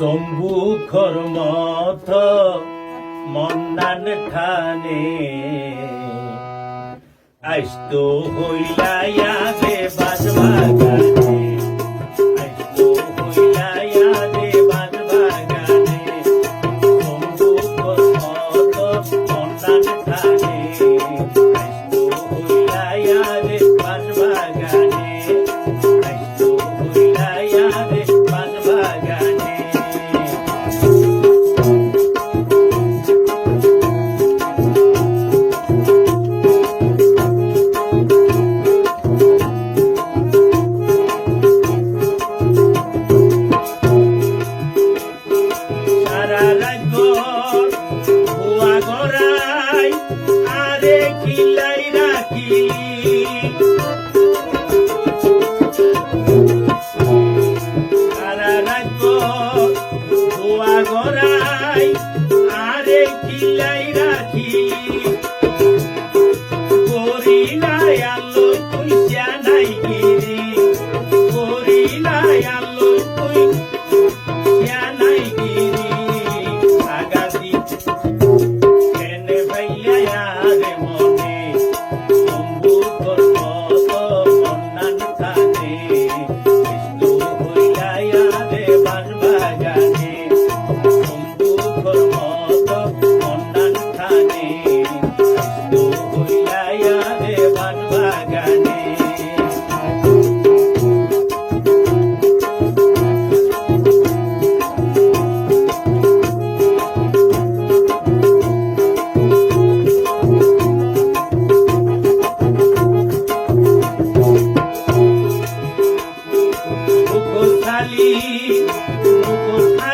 শম্ভু খরমথ মন্দান ঠানে। আইস্ত হইয়া দে আরে খিলাই রাখি। সারা রাজ্য ভুয়া গড়াই আরে খিলাই রাখি। করিলাই আলো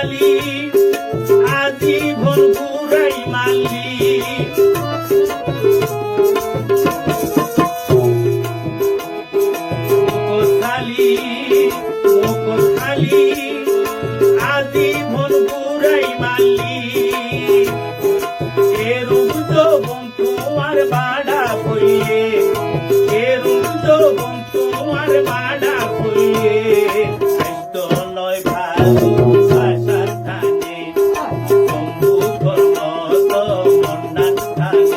মুখোশালী আজীবন ঘুরাই মালি। মুখোশালী মুখোশালী আজীবন ঘুরাই মালি। এরূপ যৌবন তোমার বাড়া হইয়ে এরূপ যৌবন তোমার বাড়া হইয়ে নয় ভালো মন্নান